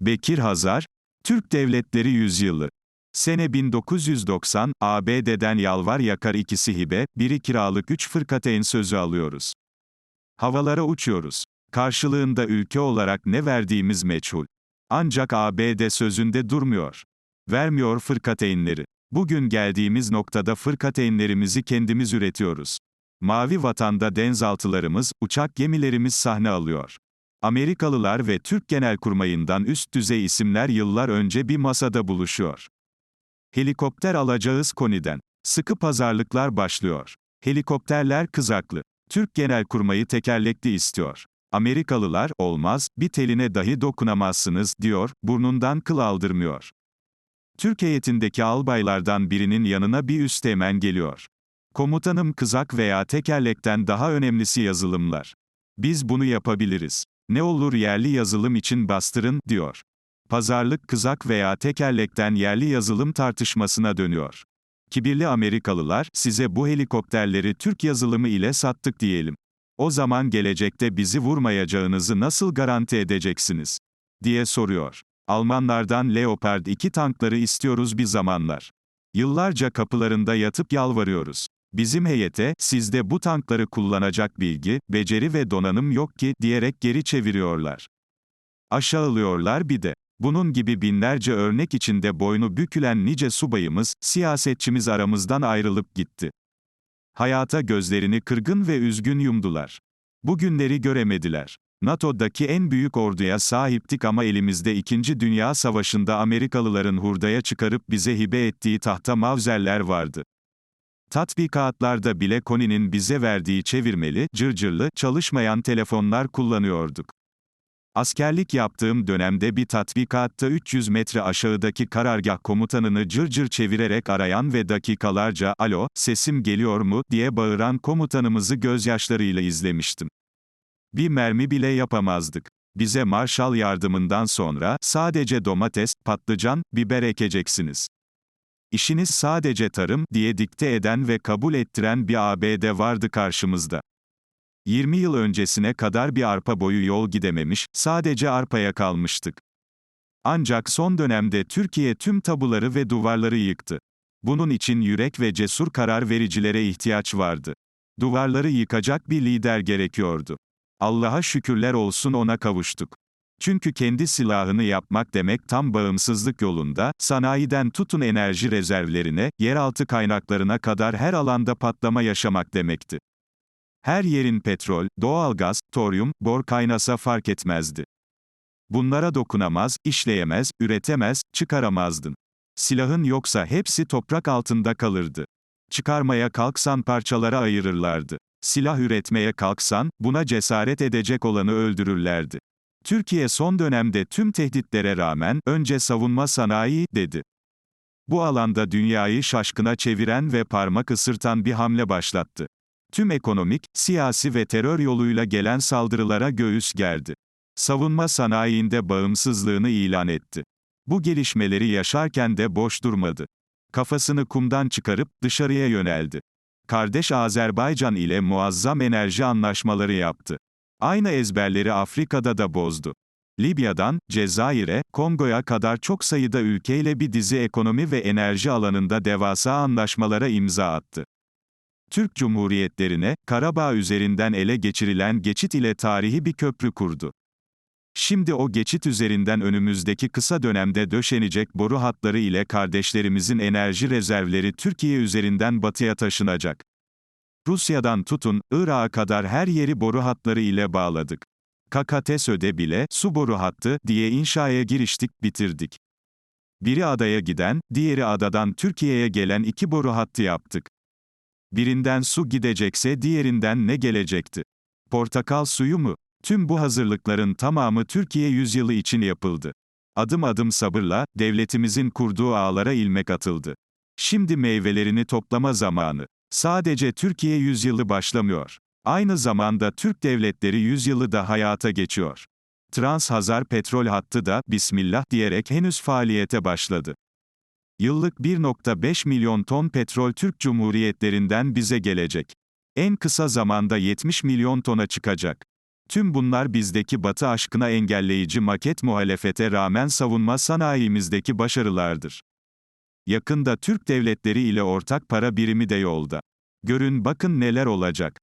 Bekir Hazar, Türk Devletleri Yüzyılı. Sene 1990, ABD'den yalvar yakar ikisi hibe, biri kiralık üç fırkateyn sözü alıyoruz. Havalara uçuyoruz. Karşılığında ülke olarak ne verdiğimiz meçhul. Ancak ABD sözünde durmuyor. Vermiyor fırkateynleri. Bugün geldiğimiz noktada fırkateynlerimizi kendimiz üretiyoruz. Mavi vatanda denizaltılarımız, uçak gemilerimiz sahne alıyor. Amerikalılar ve Türk Genelkurmayı'ndan üst düzey isimler yıllar önce bir masada buluşuyor. Helikopter alacağız koniden. Sıkı pazarlıklar başlıyor. Helikopterler kızaklı. Türk Genelkurmayı tekerlekli istiyor. Amerikalılar, olmaz, bir teline dahi dokunamazsınız, diyor, burnundan kıl aldırmıyor. Türk heyetindeki albaylardan birinin yanına bir üsteğmen geliyor. Komutanım kızak veya tekerlekten daha önemlisi yazılımlar. Biz bunu yapabiliriz. Ne olur yerli yazılım için bastırın, diyor. Pazarlık kızak veya tekerlekten yerli yazılım tartışmasına dönüyor. Kibirli Amerikalılar, size bu helikopterleri Türk yazılımı ile sattık diyelim. O zaman gelecekte bizi vurmayacağınızı nasıl garanti edeceksiniz? diye soruyor. Almanlardan Leopard 2 tankları istiyoruz bir zamanlar. Yıllarca kapılarında yatıp yalvarıyoruz. Bizim heyete, sizde bu tankları kullanacak bilgi, beceri ve donanım yok ki, diyerek geri çeviriyorlar. Aşağılıyorlar bir de. Bunun gibi binlerce örnek içinde boynu bükülen nice subayımız, siyasetçimiz aramızdan ayrılıp gitti. Hayata gözlerini kırgın ve üzgün yumdular. Bugünleri göremediler. NATO'daki en büyük orduya sahiptik ama elimizde 2. Dünya Savaşı'nda Amerikalıların hurdaya çıkarıp bize hibe ettiği tahta mavzerler vardı. Tatbikatlarda bile Koni'nin bize verdiği çevirmeli, cırcırlı, çalışmayan telefonlar kullanıyorduk. Askerlik yaptığım dönemde bir tatbikatta 300 metre aşağıdaki karargah komutanını cırcır çevirerek arayan ve dakikalarca, alo, sesim geliyor mu, diye bağıran komutanımızı gözyaşlarıyla izlemiştim. Bir mermi bile yapamazdık. Bize Marshall yardımından sonra, sadece domates, patlıcan, biber ekeceksiniz. İşiniz sadece tarım, diye dikte eden ve kabul ettiren bir ABD vardı karşımızda. 20 yıl öncesine kadar bir arpa boyu yol gidememiş, sadece arpaya kalmıştık. Ancak son dönemde Türkiye tüm tabuları ve duvarları yıktı. Bunun için yürek ve cesur karar vericilere ihtiyaç vardı. Duvarları yıkacak bir lider gerekiyordu. Allah'a şükürler olsun ona kavuştuk. Çünkü kendi silahını yapmak demek tam bağımsızlık yolunda, sanayiden tutun enerji rezervlerine, yeraltı kaynaklarına kadar her alanda patlama yaşamak demekti. Her yerin petrol, doğalgaz, toryum, bor kaynasa fark etmezdi. Bunlara dokunamaz, işleyemez, üretemez, çıkaramazdın. Silahın yoksa hepsi toprak altında kalırdı. Çıkarmaya kalksan parçalara ayırırlardı. Silah üretmeye kalksan, buna cesaret edecek olanı öldürürlerdi. Türkiye son dönemde tüm tehditlere rağmen, önce savunma sanayi, dedi. Bu alanda dünyayı şaşkına çeviren ve parmak ısırtan bir hamle başlattı. Tüm ekonomik, siyasi ve terör yoluyla gelen saldırılara göğüs gerdi. Savunma sanayinde bağımsızlığını ilan etti. Bu gelişmeleri yaşarken de boş durmadı. Kafasını kumdan çıkarıp dışarıya yöneldi. Kardeş Azerbaycan ile muazzam enerji anlaşmaları yaptı. Aynı ezberleri Afrika'da da bozdu. Libya'dan, Cezayir'e, Kongo'ya kadar çok sayıda ülkeyle bir dizi ekonomi ve enerji alanında devasa anlaşmalara imza attı. Türk Cumhuriyetlerine, Karabağ üzerinden ele geçirilen geçit ile tarihi bir köprü kurdu. Şimdi o geçit üzerinden önümüzdeki kısa dönemde döşenecek boru hatları ile kardeşlerimizin enerji rezervleri Türkiye üzerinden batıya taşınacak. Rusya'dan tutun, Irak'a kadar her yeri boru hatları ile bağladık. KKTSÖ'de bile, su boru hattı, diye inşaya giriştik, bitirdik. Biri adaya giden, diğeri adadan Türkiye'ye gelen iki boru hattı yaptık. Birinden su gidecekse diğerinden ne gelecekti? Portakal suyu mu? Tüm bu hazırlıkların tamamı Türkiye yüzyılı için yapıldı. Adım adım sabırla, devletimizin kurduğu ağlara ilmek atıldı. Şimdi meyvelerini toplama zamanı. Sadece Türkiye yüzyılı başlamıyor. Aynı zamanda Türk devletleri yüzyılı da hayata geçiyor. Trans-Hazar petrol hattı da, Bismillah diyerek henüz faaliyete başladı. Yıllık 1.5 milyon ton petrol Türk Cumhuriyetlerinden bize gelecek. En kısa zamanda 70 milyon tona çıkacak. Tüm bunlar bizdeki batı aşkına engelleyici maket muhalefete rağmen savunma sanayimizdeki başarılardır. Yakında Türk devletleri ile ortak para birimi de yolda. Görün bakın neler olacak.